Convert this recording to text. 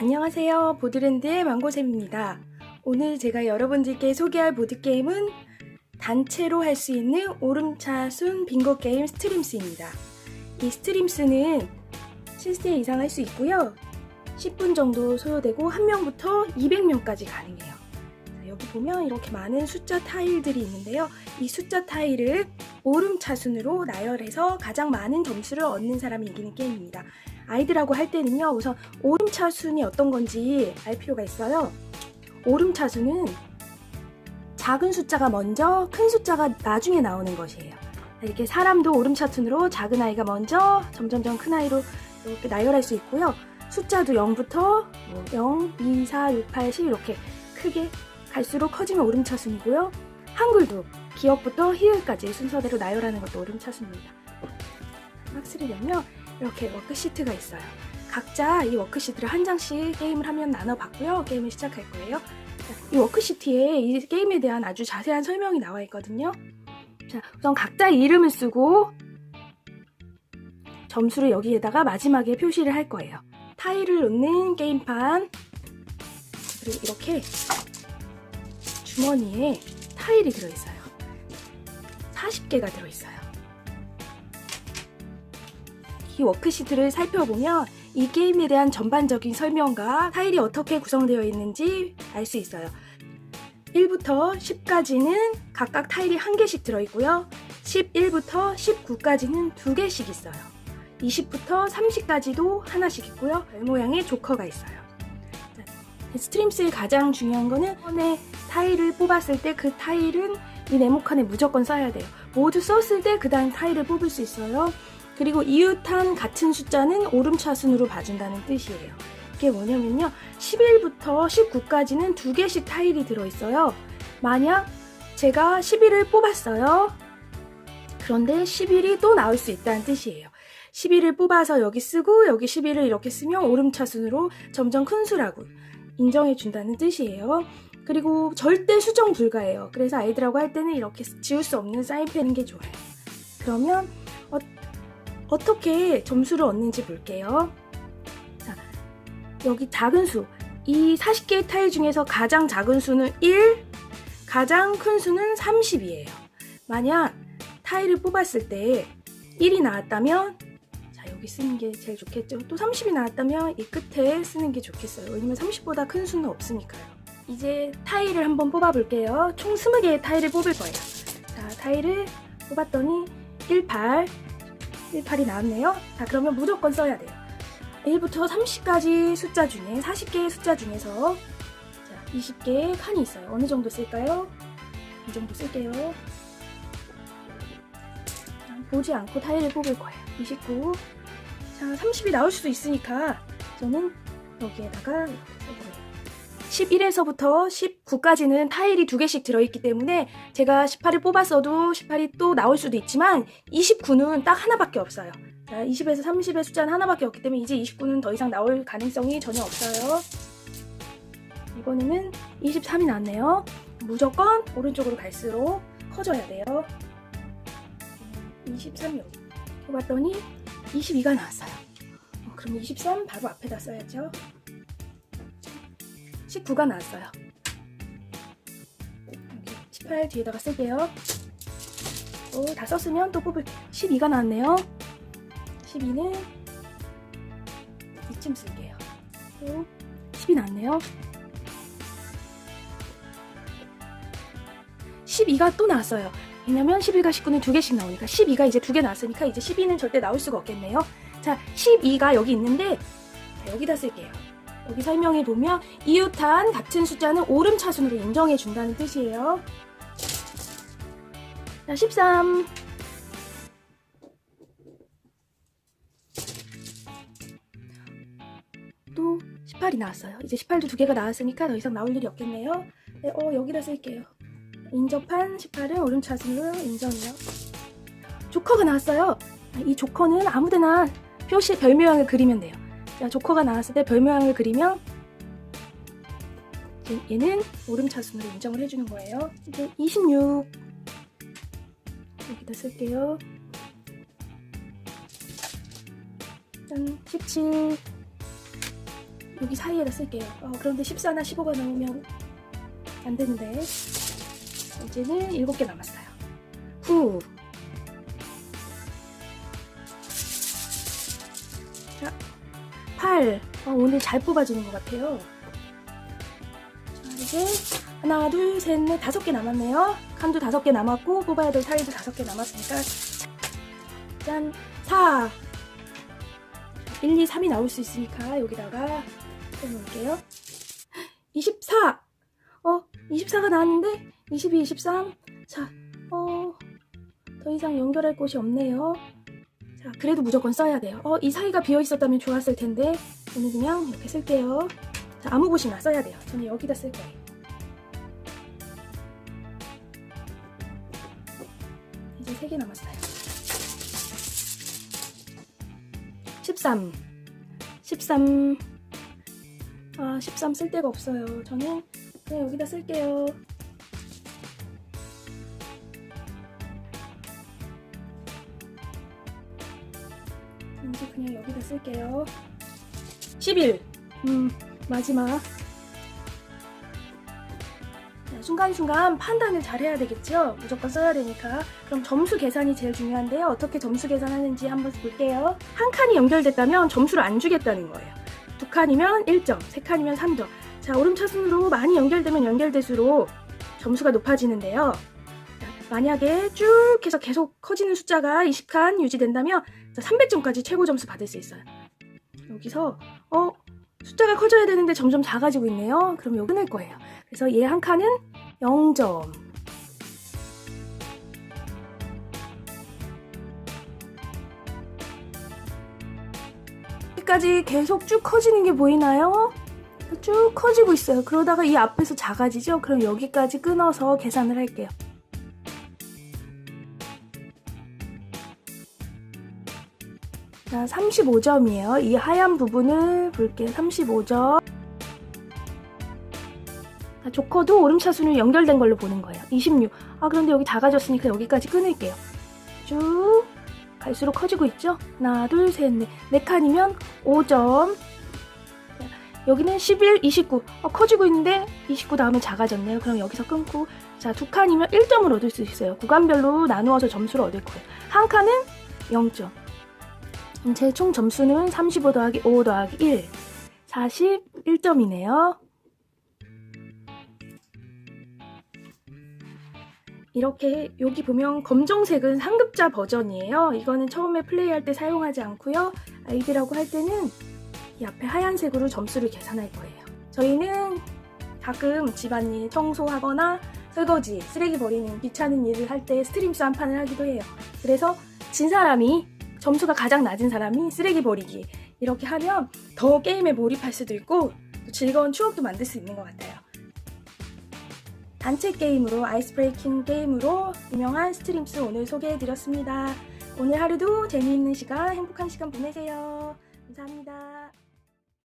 안녕하세요. 보드랜드의 망고쌤입니다. 오늘 제가 여러분들께 소개할 보드게임은 단체로 할 수 있는 오름차순 빙고 게임 스트림스입니다. 이 스트림스는 실세 이상 할 수 있고요. 10분 정도 소요되고 1명부터 200명까지 가능해요. 자, 여기 보면 이렇게 많은 숫자 타일들이 있는데요. 이 숫자 타일을 오름차순으로 나열해서 가장 많은 점수를 얻는 사람이 이기는 게임입니다. 아이들하고 할 때는요, 우선 오름차순이 어떤 건지 알 필요가 있어요. 오름차순은 작은 숫자가 먼저 큰 숫자가 나중에 나오는 것이에요. 이렇게 사람도 오름차순으로 작은 아이가 먼저 점점점 큰 아이로 이렇게 나열할 수 있고요. 숫자도 0부터 0, 2, 4, 6, 8, 10 이렇게 크게 갈수록 커지면 오름차순이고요. 한글도 기억부터 희을까지 순서대로 나열하는 것도 오름차순입니다. 열면 이렇게 워크시트가 있어요. 각자 이 워크시트를 한 장씩 게임을 하면 나눠봤고요. 게임을 시작할 거예요. 자, 이 워크시트에 이 게임에 대한 아주 자세한 설명이 나와 있거든요. 자, 우선 각자 이름을 쓰고 점수를 여기에다가 마지막에 표시를 할 거예요. 타일을 놓는 게임판 그리고 이렇게 주머니에 타일이 들어있어요. 40개가 들어있어요. 이 워크시트를 살펴보면 이 게임에 대한 전반적인 설명과 타일이 어떻게 구성되어 있는지 알 수 있어요. 1부터 10까지는 각각 타일이 한 개씩 들어있고요. 11부터 19까지는 두 개씩 있어요. 20부터 30까지도 하나씩 있고요. 별 모양의 조커가 있어요. 자, 스트림스의 가장 중요한 거는 번에 타일을 뽑았을 때 그 타일은 이 네모칸에 무조건 써야 돼요. 모두 썼을 때 그 다음 타일을 뽑을 수 있어요. 그리고 이웃한 같은 숫자는 오름차순으로 봐준다는 뜻이에요. 이게 뭐냐면요. 11부터 19까지는 두 개씩 타일이 들어있어요. 만약 제가 11을 뽑았어요. 그런데 11이 또 나올 수 있다는 뜻이에요. 11을 뽑아서 여기 쓰고 여기 11을 이렇게 쓰면 오름차순으로 점점 큰 수라고 인정해 준다는 뜻이에요. 그리고 절대 수정 불가해요. 그래서 아이들하고 할 때는 이렇게 지울 수 없는 사인펜인 게 좋아요. 그러면 어, 어떻게 점수를 얻는지 볼게요. 자, 여기 작은 수. 이 40개의 타일 중에서 가장 작은 수는 1, 가장 큰 수는 30이에요. 만약 타일을 뽑았을 때 1이 나왔다면 자, 여기 쓰는 게 제일 좋겠죠. 또 30이 나왔다면 이 끝에 쓰는 게 좋겠어요. 왜냐면 30보다 큰 수는 없으니까요. 이제 타일을 한번 뽑아 볼게요. 총 20개의 타일을 뽑을 거예요. 자, 타일을 뽑았더니 18, 18이 나왔네요. 자, 그러면 무조건 써야 돼요. 1부터 30까지 숫자 중에 40개의 숫자 중에서 자, 20개의 칸이 있어요. 어느 정도 쓸까요? 이 정도 쓸게요. 자, 보지 않고 타일을 뽑을 거예요. 29. 자, 30이 나올 수도 있으니까 저는 여기에다가 이렇게 쓸 거예요. 11에서부터 19까지는 타일이 두 개씩 들어있기 때문에 제가 18을 뽑았어도 18이 또 나올 수도 있지만 29는 딱 하나밖에 없어요. 자, 20에서 30의 숫자는 하나밖에 없기 때문에 이제 29는 더 이상 나올 가능성이 전혀 없어요. 이번에는 23이 나왔네요. 무조건 오른쪽으로 갈수록 커져야 돼요. 23이 여기. 뽑았더니 22가 나왔어요. 어, 그럼 23 바로 앞에다 써야죠. 19가 나왔어요. 여기 18 뒤에다가 쓸게요. 또 다 썼으면 또 뽑을 12가 나왔네요. 12는 이쯤 쓸게요. 또 10이 나왔네요. 12가 또 나왔어요. 왜냐면 11과 19는 두 개씩 나오니까 12가 이제 두 개 나왔으니까 이제 12는 절대 나올 수가 없겠네요. 자, 12가 여기 있는데 자, 여기다 쓸게요. 여기 설명해 보면 이웃한 같은 숫자는 오름 차순으로 인정해 준다는 뜻이에요. 자, 13. 또 18이 나왔어요. 이제 18도 두 개가 나왔으니까 더 이상 나올 일이 없겠네요. 네, 어, 여기다 쓸게요. 인접한 18은 오름 차순으로 인정이요. 조커가 나왔어요. 이 조커는 아무데나 표시 별 모양을 그리면 돼요. 조커가 나왔을 때 별명을 그리면 얘는 오름차순으로 인정을 해주는 거예요. 이제 26 여기다 쓸게요. 짠 17 여기 사이에다 쓸게요. 어, 그런데 14나 15가 나오면 안 되는데 이제는 7개 남았어요. 9 8. 어, 오늘 잘 뽑아주는 것 같아요. 자, 이제 하나, 둘, 셋, 넷, 다섯 개 남았네요. 칸도 다섯 개 남았고, 뽑아야 될 타일도 다섯 개 남았으니까. 짠, 4. 1, 2, 3이 나올 수 있으니까 여기다가 해놓을게요. 24! 어, 24가 나왔는데? 22, 23. 자, 어, 더 이상 연결할 곳이 없네요. 자, 그래도 무조건 써야 돼요. 어, 이 사이가 비어 있었다면 좋았을 텐데, 저는 그냥 이렇게 쓸게요. 자, 아무 곳이나 써야 돼요. 저는 여기다 쓸 거예요. 이제 3개 남았어요. 13. 13. 아, 13 쓸 데가 없어요. 저는 그냥 여기다 쓸게요. 이제 그냥 여기다 쓸게요. 11. 음, 마지막. 자, 순간순간 판단을 잘 해야 되겠죠? 무조건 써야 되니까. 그럼 점수 계산이 제일 중요한데요. 어떻게 점수 계산하는지 한번 볼게요. 한 칸이 연결됐다면 점수를 안 주겠다는 거예요. 두 칸이면 1점, 세 칸이면 3점. 자, 오름차순으로 많이 연결되면 연결될수록 점수가 높아지는데요. 자, 만약에 쭉 해서 계속 커지는 숫자가 20칸 유지된다면 300점까지 최고 점수 받을 수 있어요. 여기서 어 숫자가 커져야 되는데 점점 작아지고 있네요. 그럼 여기 끊을 거예요. 그래서 얘 한 칸은 0점. 여기까지 계속 쭉 커지는 게 보이나요? 쭉 커지고 있어요. 그러다가 이 앞에서 작아지죠? 그럼 여기까지 끊어서 계산을 할게요. 자, 35점이에요. 이 하얀 부분을 볼게요. 35점. 자, 조커도 오름차순이 연결된 걸로 보는 거예요. 26. 아, 그런데 여기 작아졌으니까 여기까지 끊을게요. 쭉 갈수록 커지고 있죠? 하나, 둘, 셋, 넷. 네 칸이면 5점. 자, 여기는 11, 29. 어, 커지고 있는데 29 다음에 작아졌네요. 그럼 여기서 끊고. 자, 두 칸이면 1점을 얻을 수 있어요. 구간별로 나누어서 점수를 얻을 거예요. 한 칸은 0점. 제 총 점수는 35 더하기 5 더하기 1. 41점이네요. 이렇게 여기 보면 검정색은 상급자 버전이에요. 이거는 처음에 플레이할 때 사용하지 않고요. 아이들하고 할 때는 이 앞에 하얀색으로 점수를 계산할 거예요. 저희는 가끔 집안일 청소하거나 설거지, 쓰레기 버리는 귀찮은 일을 할 때 스트림스 한 판을 하기도 해요. 그래서 진 사람이 점수가 가장 낮은 사람이 쓰레기 버리기 이렇게 하면 더 게임에 몰입할 수도 있고 또 즐거운 추억도 만들 수 있는 것 같아요. 단체 게임으로 아이스 브레이킹 게임으로 유명한 스트림스 오늘 소개해드렸습니다. 오늘 하루도 재미있는 시간, 행복한 시간 보내세요. 감사합니다.